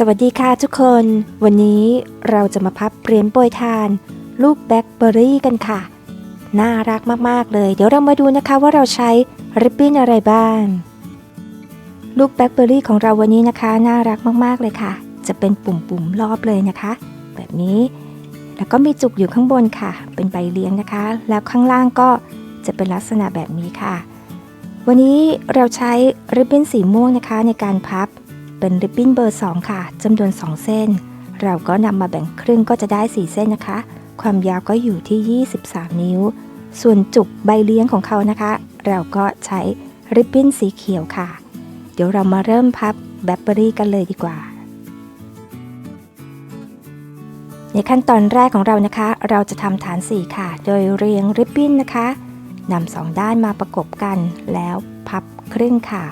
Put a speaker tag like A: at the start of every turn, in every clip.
A: สวัสดีค่ะทุกคน วันนี้เราจะมาพับเหรียญโปรยทาน ลูกแบล็คเบอร์รี่กันค่ะ น่ารักมาก ๆ เลย เดี๋ยวเรามาดูนะคะว่าเราใช้ริบบิ้นอะไรบ้าง ลูกแบล็คเบอร์รี่ของเราวันนี้นะคะ น่ารักมากๆเลยค่ะ จะเป็นปุ่มๆรอบเลยนะคะ แบบนี้ แล้วก็มีจุกอยู่ข้างบนค่ะ เป็นใบเลี้ยงนะคะ แล้วข้างล่างก็จะเป็นลักษณะแบบนี้ค่ะ วันนี้เราใช้ริบบิ้นสีม่วงนะคะในการพับ เป็นริบบิ้นเบอร์ 2 ค่ะจำนวน 2 เส้น เราก็นำมาแบ่งครึ่งก็จะได้ 4 เส้นนะคะ ความยาวก็อยู่ที่ 23 นิ้ว ส่วนจุกใบเลี้ยงของเขานะคะ เราก็ใช้ริบบิ้นสีเขียวค่ะ เดี๋ยวเรามาเริ่มพับแบล็คเบอรี่กันเลยดีกว่า ในขั้นตอนแรกของเรานะคะ เราจะทำฐาน4ค่ะ โดยเรียงริบบิ้นนะคะนำสองด้านมาประกบกันแล้วพับครึ่งค่ะ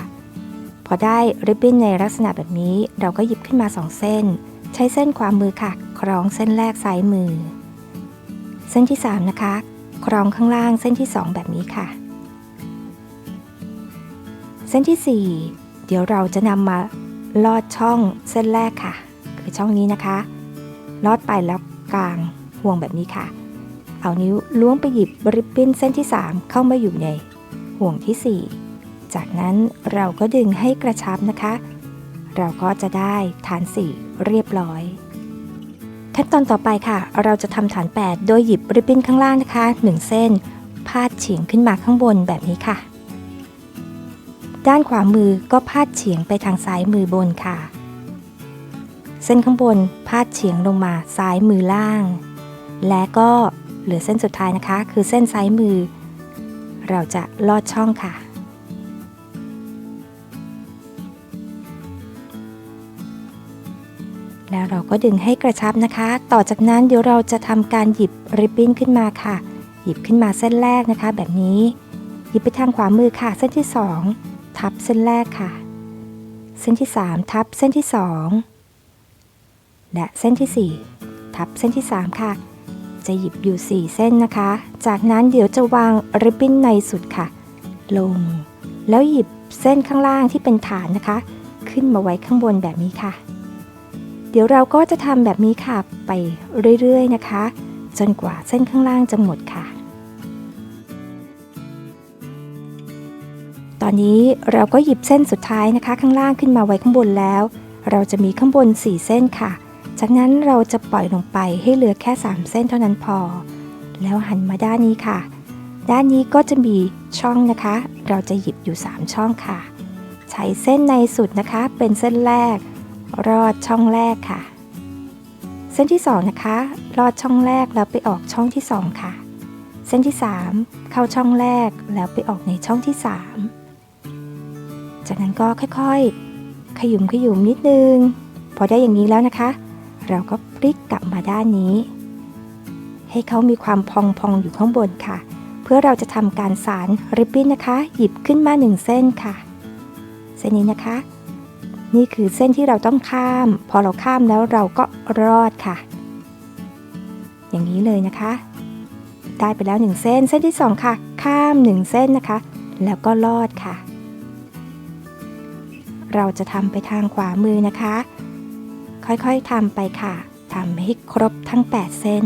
A: พอได้ริบบิ้นในลักษณะแบบนี้ เราก็หยิบขึ้นมา 2 เส้น ใช้เส้นขวามือค่ะ คล้องเส้นแรกซ้ายมือ เส้นที่ 3 นะคะ คล้องข้างล่างเส้นที่ 2 แบบนี้ค่ะ เส้นที่ 4 เดี๋ยวเราจะนำมาลอดช่องเส้นแรกค่ะ คือช่องนี้นะคะ ลอดไปแล้วกลางห่วงแบบนี้ค่ะ เอานิ้วล้วงไปหยิบริบบิ้นเส้นที่ 3 เข้ามาอยู่ในห่วงที่ 4 จากนั้นเราก็ดึงให้กระชับนะคะ เราก็จะได้ฐาน 4 เรียบร้อย ขั้นตอนต่อไปค่ะ เราจะทำฐาน 8 โดยหยิบริบบิ้นข้างล่างนะคะ 1 เส้น พาดเฉียงขึ้นมาข้างบนแบบนี้ค่ะ ด้านขวามือก็พาดเฉียงไปทางซ้ายมือบนค่ะ เส้นข้างบนพาดเฉียงลงมาซ้ายมือล่าง และก็เหลือเส้นสุดท้ายนะคะ คือเส้นซ้ายมือ เราจะลอดช่องค่ะ เราก็ดึงให้กระชับนะคะ ต่อจากนั้นเดี๋ยวเราจะทำการหยิบริบบิ้นขึ้นมาค่ะ หยิบขึ้นมาเส้นแรกนะคะ แบบนี้ หยิบไปทางขวามือค่ะ เส้นที่ 2 ทับเส้นแรกค่ะ เส้นที่ 3 ทับเส้นที่ 2 และเส้นที่ 4 ทับเส้นที่ 3 ค่ะ จะหยิบอยู่ 4 เส้นนะคะ จากนั้นเดี๋ยวจะวางริบบิ้นในสุดค่ะ ลง แล้วหยิบเส้นข้างล่างที่เป็นฐานนะคะ ขึ้นมาไว้ข้างบนแบบนี้ค่ะ เดี๋ยวเราก็จะทำแบบนี้ค่ะไปเรื่อยๆนะคะ จนกว่าเส้นข้างล่างจะหมดค่ะ ตอนนี้เราก็หยิบเส้นสุดท้ายนะคะ ข้างล่างขึ้นมาไว้ข้างบนแล้ว เราจะมีข้างบน 4 เส้นค่ะ จากนั้นเราจะปล่อยลงไปให้เหลือแค่ 3 เส้นเท่านั้นพอ แล้วหันมาด้านนี้ค่ะ ด้านนี้ก็จะมีช่องนะคะ เราจะหยิบอยู่ 3 ช่องค่ะ ใช้เส้นในสุดนะคะ เป็นเส้นแรก รอดช่องแรกค่ะ เส้นที่ 2 นะคะ รอดช่องแรกแล้วไปออกช่องที่ 2 ค่ะ เส้นที่ 3 เข้าช่องแรกแล้วไปออกในช่องที่ 3 จากนั้นก็ค่อยๆ ขยุมขยุมนิดนึง พอได้อย่างนี้แล้วนะคะ เราก็พลิกกลับมาด้านนี้ ให้เขามีความพองๆอยู่ข้างบนค่ะ เพื่อเราจะทำการสารริบบิ้นนะคะ หยิบขึ้นมา 1 เส้นค่ะ เส้นนี้นะคะ นี่คือเส้นที่เราต้องข้าม พอเราข้ามแล้วเราก็รอดค่ะ อย่างนี้เลยนะคะ ได้ไปแล้ว 1 เส้น เส้นที่ 2 ค่ะ ข้าม 1 เส้นนะคะ แล้วก็ลอดค่ะ เราจะทำไปทางขวามือนะคะ ค่อยๆทำไปค่ะทำให้ครบทั้ง 8 เส้น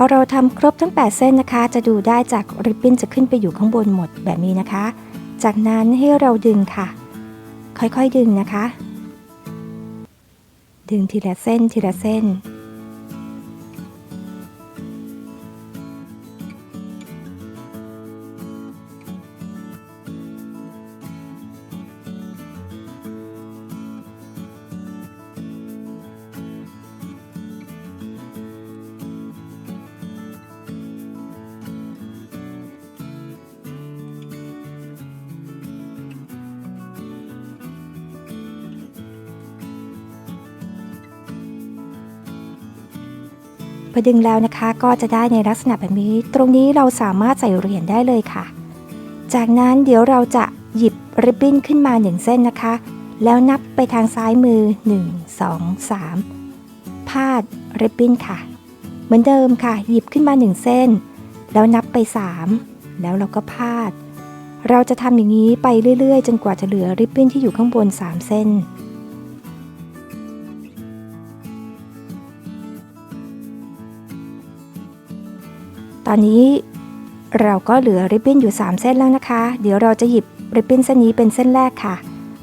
A: พอเราทำครบทั้ง 8 เส้นนะคะ จะดูได้จากริบบิ้นจะขึ้นไปอยู่ข้างบนหมดแบบนี้นะคะ จากนั้นให้เราดึงค่ะ ค่อยๆดึงนะคะ ดึงทีละเส้นทีละเส้น อดึงแล้วนะคะ ก็จะได้ในลักษณะแบบนี้ ตรงนี้เราสามารถใส่เหรียญได้เลยค่ะ จากนั้นเดี๋ยวเราจะหยิบริบบิ้นขึ้นมาหนึ่งเส้นนะคะ แล้วนับไปทางซ้ายมือ 1 2 3 พาดริบบิ้นค่ะ เหมือนเดิมค่ะ หยิบขึ้นมา 1 เส้น แล้วนับไป 3 แล้วเราก็พาด เราจะทำอย่างนี้ไปเรื่อยๆ จนกว่าจะเหลือริบบิ้นที่อยู่ข้างบน 3 เส้น ตอนนี้เราก็เหลือริบบิ้นอยู่ 3 เส้นแล้วนะคะ เดี๋ยวเราจะหยิบริบบิ้นเส้นนี้เป็นเส้นแรกค่ะ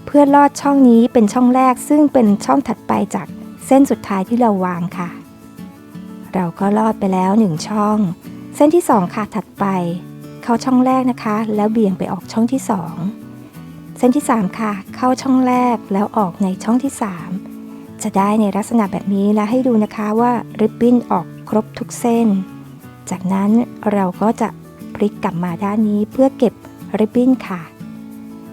A: เพื่อลอดช่องนี้เป็นช่องแรกซึ่งเป็นช่องถัดไปจากเส้นสุดท้ายที่เราวางค่ะ เราก็ลอดไปแล้ว 1 ช่อง เส้นที่ 2 ค่ะถัดไป เข้าช่องแรกนะคะ แล้วเบี่ยงไปออกช่องที่ 2 เส้นที่ 3 ค่ะ เข้าช่องแรกแล้วออกในช่องที่ 3 จะได้ในลักษณะแบบนี้และให้ดูนะคะว่าริบบิ้นออกครบทุกเส้น จากนั้นเราก็จะพลิกกลับมาด้านนี้เพื่อเก็บริบบิ้นค่ะ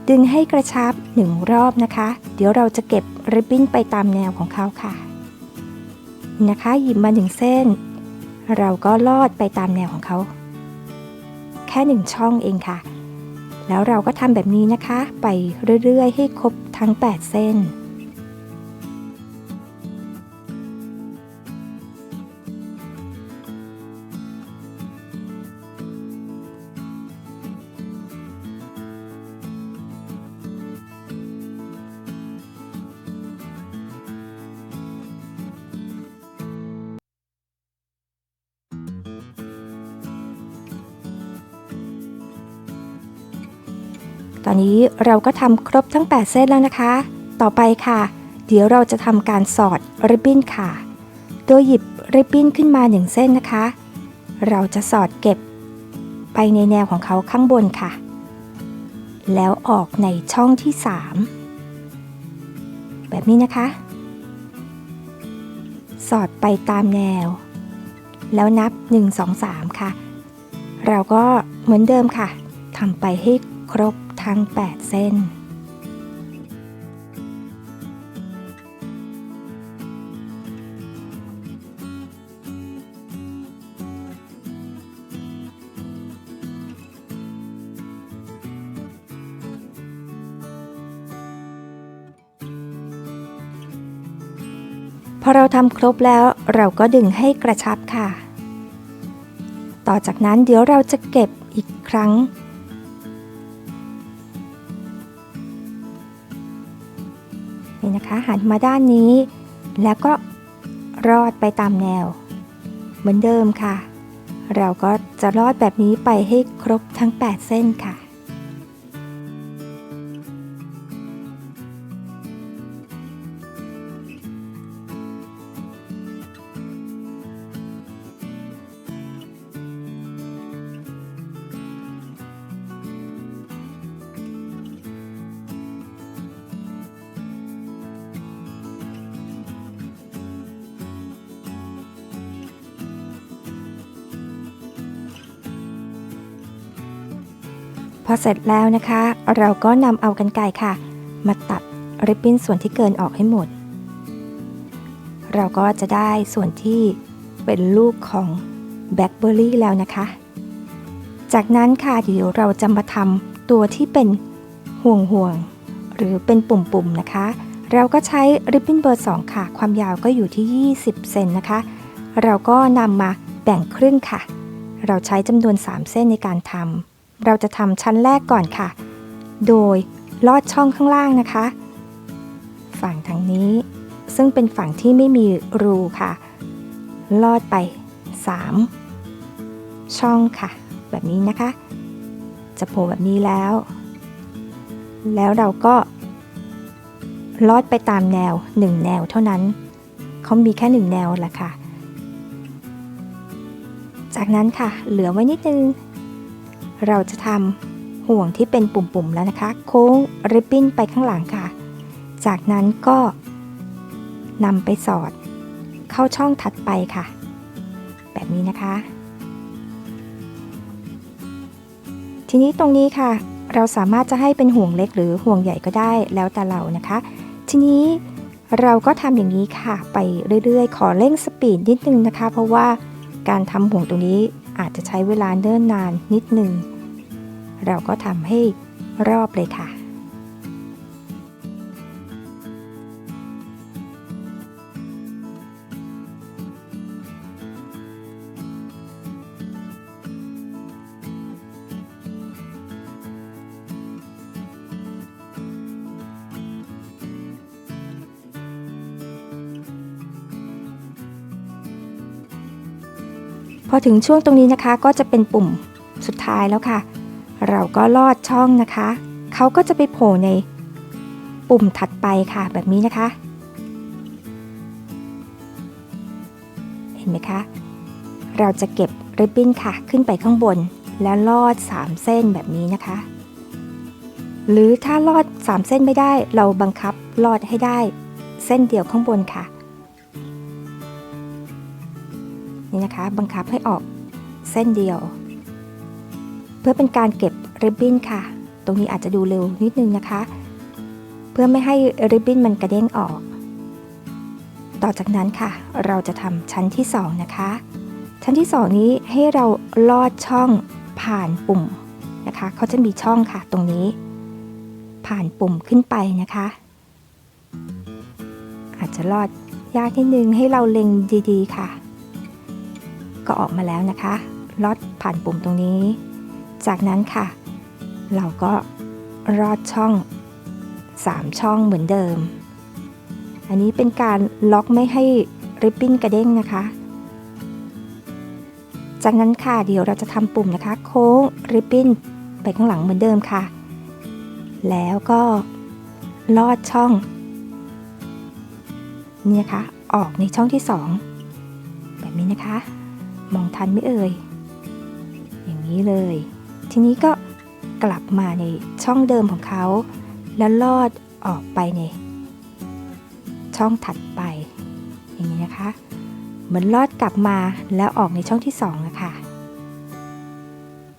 A: ดึงให้กระชับหนึ่งรอบนะคะ เดี๋ยวเราจะเก็บริบบิ้นไปตามแนวของเขาค่ะ นะคะหยิบมาหนึ่งเส้น เราก็ลอดไปตามแนวของเขา แค่หนึ่งช่องเองค่ะ แล้วเราก็ทำแบบนี้นะคะ ไปเรื่อยๆ ให้ครบทั้ง 8 เส้น ตอนนี้เราก็ทำครบทั้ง 8 เส้นแล้วนะคะ ต่อไปค่ะ เดี๋ยวเราจะทำการสอดริบบิ้นค่ะ โดยหยิบริบบิ้นขึ้นมา 1 เส้นนะคะ เราจะสอดเก็บ ไปในแนวของเขาข้างบนค่ะ แล้วออกในช่องที่ 3 แบบนี้นะคะ สอดไปตามแนว แล้วนับ 1 2 3 ค่ะ เราก็เหมือนเดิมค่ะทำไปให้ครบ ทั้ง 8 เส้น พอเราทำครบแล้วเราก็ดึงให้กระชับค่ะ ต่อจากนั้นเดี๋ยวเราจะเก็บอีกครั้ง นี่นะคะ หันมาด้านนี้ แล้วก็รอดไปตามแนว เหมือนเดิมค่ะ เราก็จะรอดแบบนี้ไปให้ครบทั้ง 8 เส้นค่ะ พอเสร็จแล้วนะคะ เราก็นำเอากันไกรค่ะ มาตัดริบบิ้นส่วนที่เกินออกให้หมด เราก็จะได้ส่วนที่เป็นลูกของแบล็คเบอร์รี่แล้วนะคะ จากนั้นค่ะเดี๋ยวเราจะมาทำตัวที่เป็นห่วงห่วงหรือเป็นปุ่มๆนะคะ เราก็ใช้ริบบิ้นเบอร์ 2 ค่ะ ความยาวก็อยู่ที่ 20 เซนนะคะ เราก็นำมาแบ่งครึ่งค่ะ เราใช้จำนวน 3 เส้นในการทำ เราจะทำชั้นแรกก่อนค่ะ โดยลอดช่องข้างล่างนะคะ ฝั่งทางนี้ซึ่งเป็นฝั่งที่ไม่มีรูค่ะ ลอดไป 3 ช่องค่ะ แบบนี้นะคะ จะโผล่แบบนี้แล้ว แล้วเราก็ลอดไปตามแนว 1 แนวเท่านั้น เขามีแค่ 1 แนวแหละค่ะ จากนั้นค่ะ เหลือไว้นิดนึง เราจะทำห่วงที่เป็นปุ่มๆแล้วนะคะ โค้งริบบิ้นไปข้างหลังค่ะ จากนั้นก็นำไปสอด เข้าช่องถัดไปค่ะ แบบนี้นะคะ ทีนี้ตรงนี้ค่ะ เราสามารถจะให้เป็นห่วงเล็กหรือห่วงใหญ่ก็ได้แล้วแต่เรานะคะ ทีนี้เราก็ทำอย่างนี้ค่ะ ไปเรื่อยๆ ขอเร่งสปีดนิดนึงนะคะ เพราะว่าการทำห่วงตรงนี้อาจจะใช้เวลาเนิ่นนานนิดนึง เราก็ทำให้รอบเลยค่ะ พอถึงช่วงตรงนี้นะคะก็จะเป็นปุ่มสุดท้ายแล้วค่ะ เราก็ลอดช่องนะคะ เขาก็จะไปโผล่ในปุ่มถัดไปค่ะแบบนี้นะคะ เห็นไหมคะ เราจะเก็บริบบิ้นค่ะขึ้นไปข้างบนแล้วลอด 3 เส้นแบบนี้นะคะ หรือถ้าลอด 3 เส้นไม่ได้เราบังคับลอดให้ได้เส้นเดียวข้างบนค่ะ นี่นะคะบังคับให้ออกเส้นเดียว เพื่อเป็นการเก็บริบบิ้นค่ะ ตรงนี้อาจจะดูเร็วนิดนึงนะคะ เพื่อไม่ให้ริบบิ้นมันกระเด้งออก ต่อจากนั้นค่ะ เราจะทำชั้นที่ 2 นะคะ ชั้นที่ 2 นี้ให้เราลอดช่องผ่านปุ่มนะคะเขาจะมีช่องค่ะตรงนี้ ผ่านปุ่มขึ้นไปนะคะ อาจจะลอดยากนิดนึงให้เราเล็งดีๆค่ะ ก็ออกมาแล้วนะคะลอดผ่านปุ่มตรงนี้ จากนั้นค่ะ เราก็รอดช่อง 3 ช่องเหมือนเดิม อันนี้เป็นการล็อกไม่ให้ริบบิ้นกระเด้งนะคะ จากนั้นค่ะเดี๋ยวเราจะทำปุ่มนะคะ โค้งริบบิ้นไปข้างหลังเหมือนเดิมค่ะ แล้วก็ลอดช่อง นี่นะคะ ออกในช่องที่ 2 แบบนี้นะคะ มองทันไม่เอ่ย อย่างนี้เลย ทีนี้ก็กลับมาในช่องเดิมของเขา แล้วลอดออกไปในช่องถัดไป อย่างนี้นะคะ เหมือนลอดกลับมาแล้วออกในช่องที่2นะคะ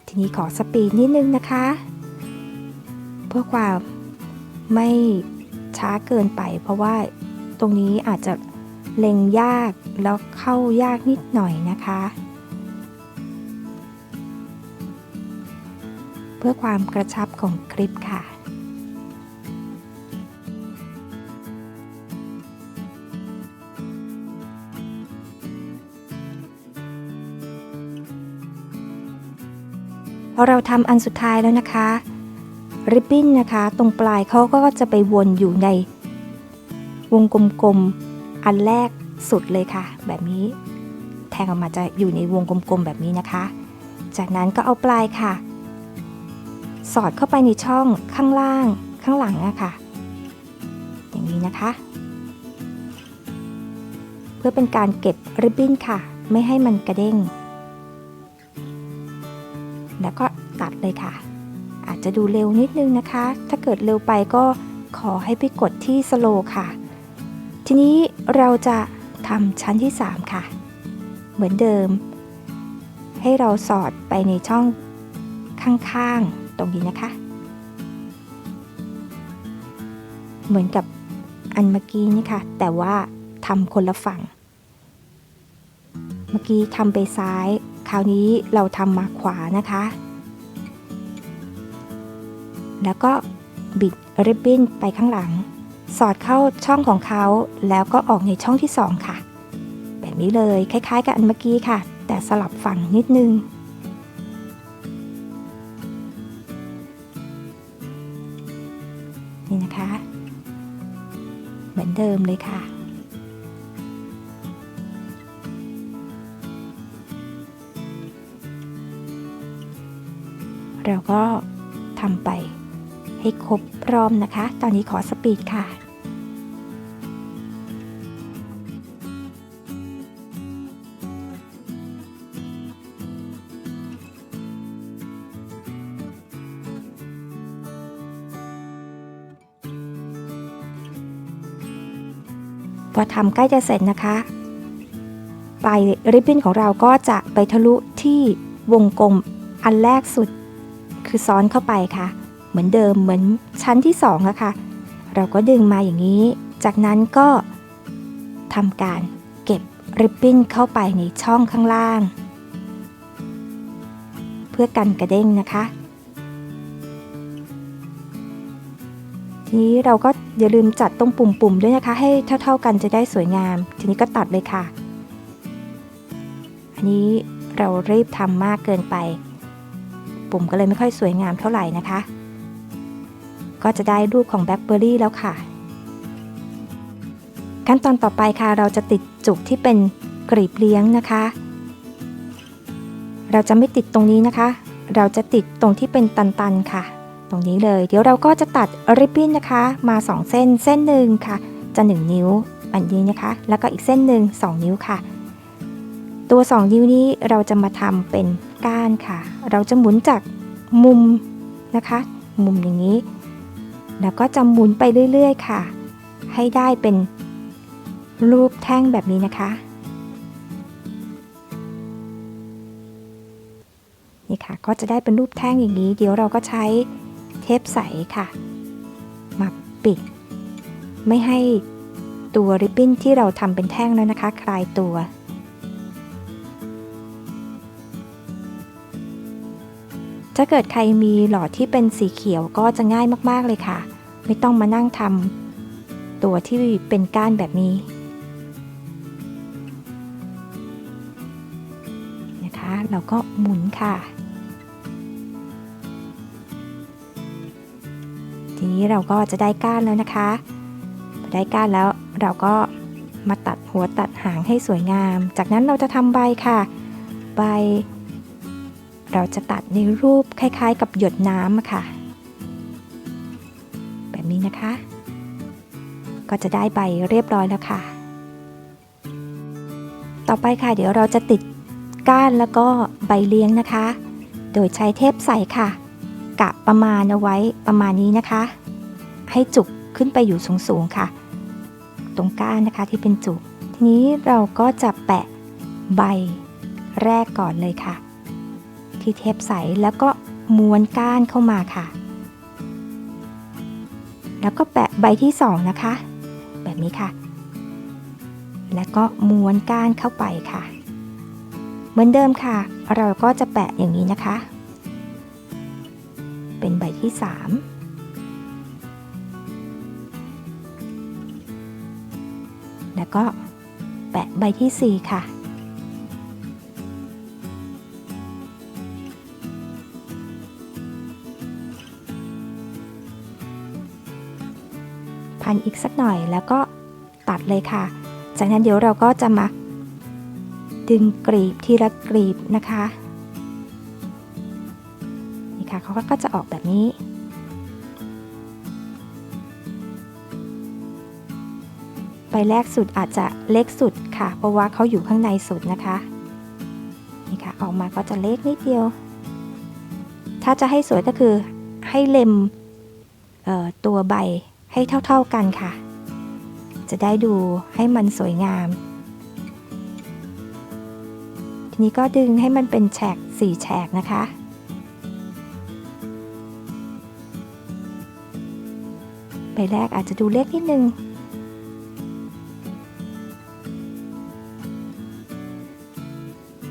A: ทีนี้ขอสปีดนิดนึงนะคะ เพื่อความไม่ช้าเกินไป เพราะว่าตรงนี้อาจจะเล็งยากแล้วเข้ายากนิดหน่อยนะคะ พื่อความกระชับของคลิปค่ะ พอเราทำอันสุดท้ายแล้วนะคะ ริบบิ้นนะคะ ตรงปลายเขาก็จะไปวนอยู่ใน วงกลมๆอันแรกสุดเลยค่ะ แบบนี้แทงออกมาจะอยู่ในวงกลมๆแบบนี้นะคะ จากนั้นก็เอาปลายค่ะ สอดเข้าไปในช่องข้างล่างข้างหลังอะค่ะ อย่างนี้นะคะ เพื่อเป็นการเก็บริบบิ้นค่ะ ไม่ให้มันกระเด้ง แล้วก็ตัดเลยค่ะ อาจจะดูเร็วนิดนึงนะคะ ถ้าเกิดเร็วไปก็ขอให้ไปกดที่สโลค่ะ ทีนี้เราจะทำชั้นที่ 3 ค่ะ เหมือนเดิม ให้เราสอดไปในช่องข้างๆ รงนี้นะคะ เหมือนกับอันเมื่อกี้นี่ค่ะ แต่ว่าทำคนละฝั่ง เมื่อกี้ทำไปซ้าย คราวนี้เราทำมาขวานะคะ แล้วก็บิดริบบิ้นไปข้างหลัง สอดเข้าช่องของเขาแล้วก็ออกในช่องที่ 2 ค่ะ แบบนี้เลยคล้ายๆ กับอันเมื่อกี้ค่ะ แต่สลับฝั่งนิดนึง ดิมเลยค่ะ เราก็ทำไปให้ครบรอบนะคะ ตอนนี้ขอสปีดค่ะ พอทำใกล้จะเสร็จนะคะ ปลายริบบิ้นของเราก็จะไปทะลุที่วงกลมอันแรกสุด คือซ้อนเข้าไปค่ะ เหมือนเดิมเหมือนชั้นที่2อะค่ะ เราก็ดึงมาอย่างนี้ จากนั้นก็ทำการเก็บริบบิ้นเข้าไปในช่องข้างล่าง เพื่อกันกระเด้งนะคะ นี้เราก็อย่าลืมจัดตรงปุ่มๆด้วยนะคะ ให้เท่า ๆกันจะได้สวยงาม ทีนี้ก็ตัดเลยค่ะ อันนี้เรารีบทำมากเกินไป ปุ่มก็เลยไม่ค่อยสวยงามเท่าไหร่นะคะ ก็จะได้รูปของแบล็คเบอร์รี่แล้วค่ะขั้นตอนต่อไปค่ะ เราจะติดจุกที่เป็นกรีบเลี้ยงนะคะ เราจะไม่ติดตรงนี้นะคะ เราจะติดตรงที่เป็นตันๆค่ะ รงนี้เลย เดี๋ยวเราก็จะตัดริบบิ้นนะคะ มา 2 เส้นเส้นหนึ่งค่ะ จะ 1 นิ้วอันนี้นะคะ แล้วก็อีกเส้นหนึ่ง2 นิ้วค่ะ ตัว 2 นิ้วนี้เราจะมาทำเป็นก้านค่ะ เราจะหมุนจากมุมนะคะ มุมอย่างนี้ แล้วก็จะหมุนไปเรื่อยๆ ค่ะ ให้ได้เป็นรูปแท่งแบบนี้นะคะนี่ค่ะก็จะได้เป็นรูปแท่งอย่างนี้ เดี๋ยวเราก็ใช้ เทปใสค่ะ มาปิด ไม่ให้ตัวริบบิ้นที่เราทำเป็นแท่งแล้วนะคะ คลายตัว ถ้าเกิดใครมีหลอดที่เป็นสีเขียวก็จะง่ายมากๆเลยค่ะ ไม่ต้องมานั่งทำตัวที่เป็นก้านแบบนี้นะคะ เราก็หมุนค่ะ นี้เราก็จะได้ก้านแล้วนะคะพอได้ก้านแล้วเราก็มาตัดหัวตัดหางให้สวยงาม จากนั้นเราจะทำใบค่ะ ใบ เราจะตัดในรูปคล้ายๆ กับหยดน้ำค่ะ แบบนี้นะคะ ก็จะได้ใบเรียบร้อยแล้วค่ะ ต่อไปค่ะ เดี๋ยวเราจะติดก้านแล้วก็ใบเลี้ยงนะคะ โดยใช้เทปใส่ค่ะ กะประมาณเอาไว้ประมาณนี้นะคะ ให้จุกขึ้นไปอยู่สูงๆค่ะ ตรงก้านนะคะที่เป็นจุก ทีนี้เราก็จะแปะใบแรกก่อนเลยค่ะ ที่เทปใสแล้วก็ม้วนก้านเข้ามาค่ะ แล้วก็แปะใบที่สองนะคะ แบบนี้ค่ะ แล้วก็ม้วนก้านเข้าไปค่ะ เหมือนเดิมค่ะ เราก็จะแปะอย่างนี้นะคะ เป็นใบที่สาม แล้วก็แปะใบที่สี่ค่ะ พันอีกสักหน่อยแล้วก็ตัดเลยค่ะ จากนั้นเดี๋ยวเราก็จะมา ดึงกรีบทีละกรีบนะคะ นี่ค่ะเขาก็จะออกแบบนี้ ใบแรกสุดอาจจะเล็กสุดค่ะ เพราะว่าเขาอยู่ข้างในสุดนะคะนี่ค่ะออกมาก็จะเล็กนิดเดียว ถ้าจะให้สวยก็คือให้เล็มตัวใบให้เท่าๆกันค่ะ จะได้ดูให้มันสวยงาม ทีนี้ก็ดึงให้มันเป็นแฉกสี่แฉกนะคะใบแรกอาจจะดูเล็กนิดนึง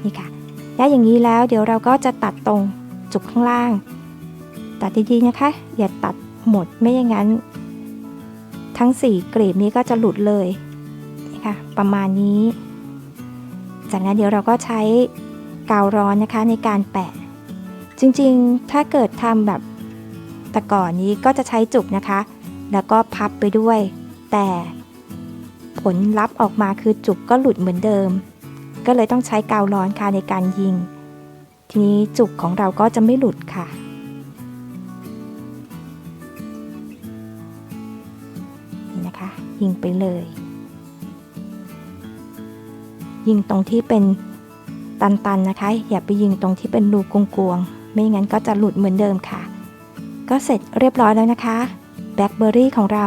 A: นี่ค่ะได้อย่างนี้แล้วเดี๋ยวเราก็จะตัดตรงจุกข้างล่าง ตัดดีๆนะคะ อย่าตัดหมดไม่อย่างนั้น ทั้ง 4 กลีบนี้ก็จะหลุดเลยนี่ค่ะประมาณนี้ จากนั้นเดี๋ยวเราก็ใช้กาวร้อนนะคะในการแปะ จริงๆถ้าเกิดทำแบบแต่ก่อนนี้ก็จะใช้จุกนะคะ แล้วก็พับไปด้วย แต่ผลลัพธ์ออกมาคือจุกก็หลุดเหมือนเดิม ก็เลยต้องใช้กาวร้อนค่ะในการยิง ทีนี้จุกของเราก็จะไม่หลุดค่ะ นี่นะคะ ยิงไปเลย ยิงตรงที่เป็นตันๆนะคะ อย่าไปยิงตรงที่เป็นรูกวงๆไม่งั้นก็จะหลุดเหมือนเดิมค่ะ ก็เสร็จเรียบร้อยแล้วนะคะแบล็คเบอร์รี่ของเรา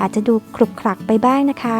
A: อาจจะดูคลุกคลักไปบ้างนะคะ